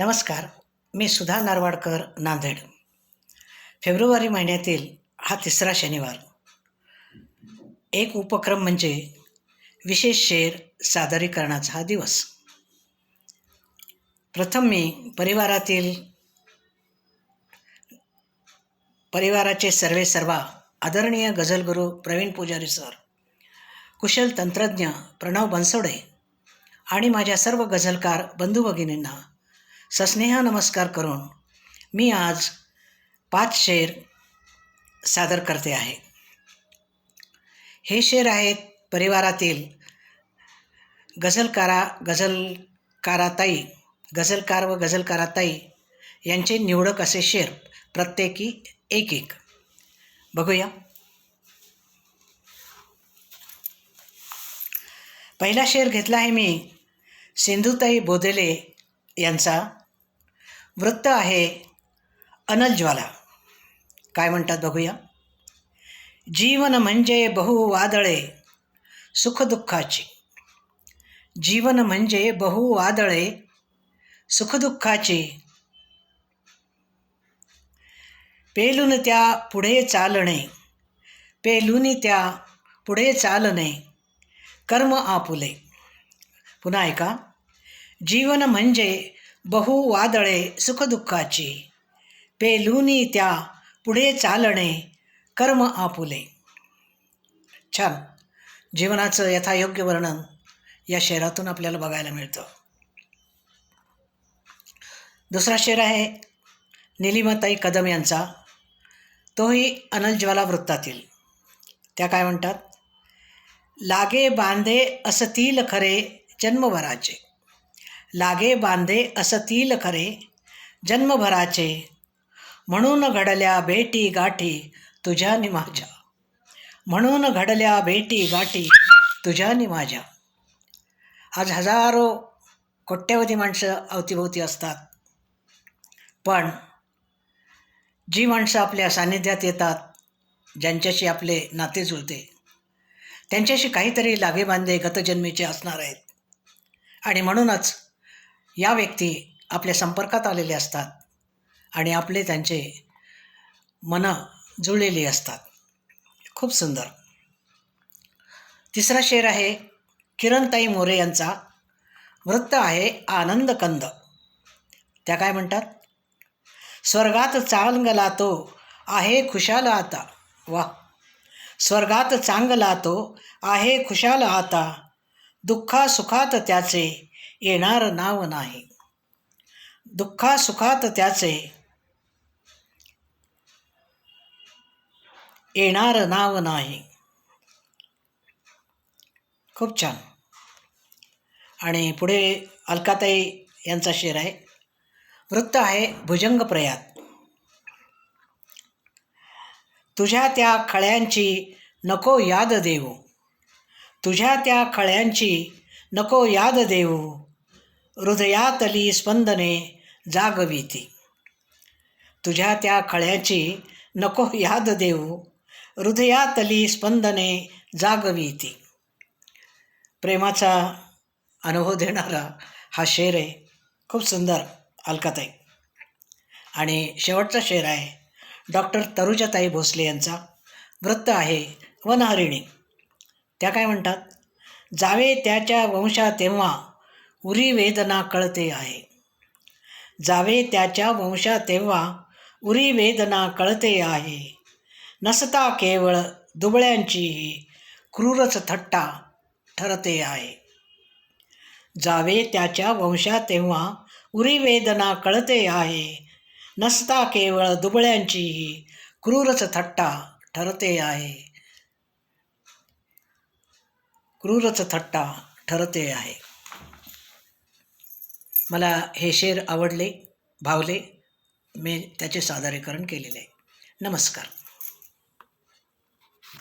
नमस्कार मी सुधा नारवाडकर नांदेड. फेब्रुवारी महिन्यातील हा तिसरा शनिवार. एक उपक्रम म्हणजे विशेष शेर सादरीकरणाचा हा दिवस. प्रथम मी परिवारातील परिवाराचे सर्वे सर्वा आदरणीय गझलगुरू प्रवीण पुजारी सर कुशल तंत्रज्ञ प्रणव बनसोडे आणि माझ्या सर्व गझलकार बंधू भगिनींना सस्नेह नमस्कार करून मी आज पाच शेर सादर करते आहे. हे शेर आहेत परिवारातील गझलकारा गझलकाराताई गझलकार व गझलकाराताई यांचे निवडक असे शेर प्रत्येकी एक एक. बघूया. पहिला शेर घेतला आहे मी सिंधुताई बोदेले यांचा. वृत्त आहे अनलज्वाला काय म्हणतात बघूया? जीवन म्हणजे बहु वादळे सुखदुःखाची जीवन म्हणजे बहु वादळे सुखदुःखाची पेलून त्या पुढे चालणे पेलून त्या पुढे चालणे कर्म आपुले. पुन्हा ऐका. जीवन म्हणजे बहु वादळे सुखदुःखाची. पेलूनी त्या पुढे चालणे कर्म आपुले. छान. जीवनाचं यथायोग्य वर्णन या शेरातून आपल्याला बघायला मिळतं. दुसरा शेर आहे निलिमाताई कदम यांचा. तोही अनलज्वाला वृत्तातील त्या काय म्हणतात? लागे बांधे असतील खरे जन्मभराचे. लागे बांधे असतील खरे जन्मभराचे. म्हणून घडल्या भेटी गाठी तुझ्या नि माझ्या. म्हणून घडल्या भेटी गाठी तुझ्या नि माझ्या. आज हजारो कोट्यवधी माणसं अवतीभोवती असतात. पण जी माणसं आपल्या सान्निध्यात येतात ज्यांच्याशी आपले नाते जुळते त्यांच्याशी काहीतरी लागेबांधे गतजन्मीचे असणार आहेत. आणि म्हणूनच या व्यक्ती आपल्या संपर्कात आलेले असतात आणि आपले त्यांचे मनं जुळलेली असतात. खूप सुंदर. तिसरा शेर आहे किरणताई मोरे यांचा. वृत्त आहे आनंद कंद. त्या काय म्हणतात? स्वर्गात चांगला तो आहे खुशाल आता. वा. स्वर्गात चांगला तो आहे खुशाल आता. दुःखा सुखात त्याचे येणार नाव नाही. दुःखा सुखात त्याचे येणार नाव नाही. खूप छान. आणि पुढे अलकाताई यांचा शेर आहे वृत्त आहे भुजंग प्रयात. तुझ्या त्या खळ्यांची नको याद देऊ. तुझ्या त्या खळ्यांची नको याद देऊ. हृदयातली स्पंदने जागविती. तुझ्या त्या खळ्याची नको याद देऊ हृदयातली स्पंदने जागविती. प्रेमाचा अनुभव देणारा हा शेर आहे खूप सुंदर अलकाताई. आणि शेवटचा शेर आहे डॉक्टर तरुजाताई भोसले यांचा. वृत्त आहे वनहरिणी. त्या काय म्हणतात? जावे त्याच्या वंशा तेव्हा उरी वेदना कळते आहे. जावे त्याच्या वंशा तेव्हा उरी वेदना कळते आहे. नसता केवळ दुबळ्यांचीही क्रूरच थट्टा ठरते आहे. जावे त्याच्या वंशा तेव्हा उरी वेदना कळते आहे. नसता केवळ दुबळ्यांचीही क्रूरच थट्टा ठरते आहे. क्रूरच थट्टा ठरते आहे. मला हे शेर आवडले भावले मी त्याचे सादरीकरण केलेले. आहे नमस्कार.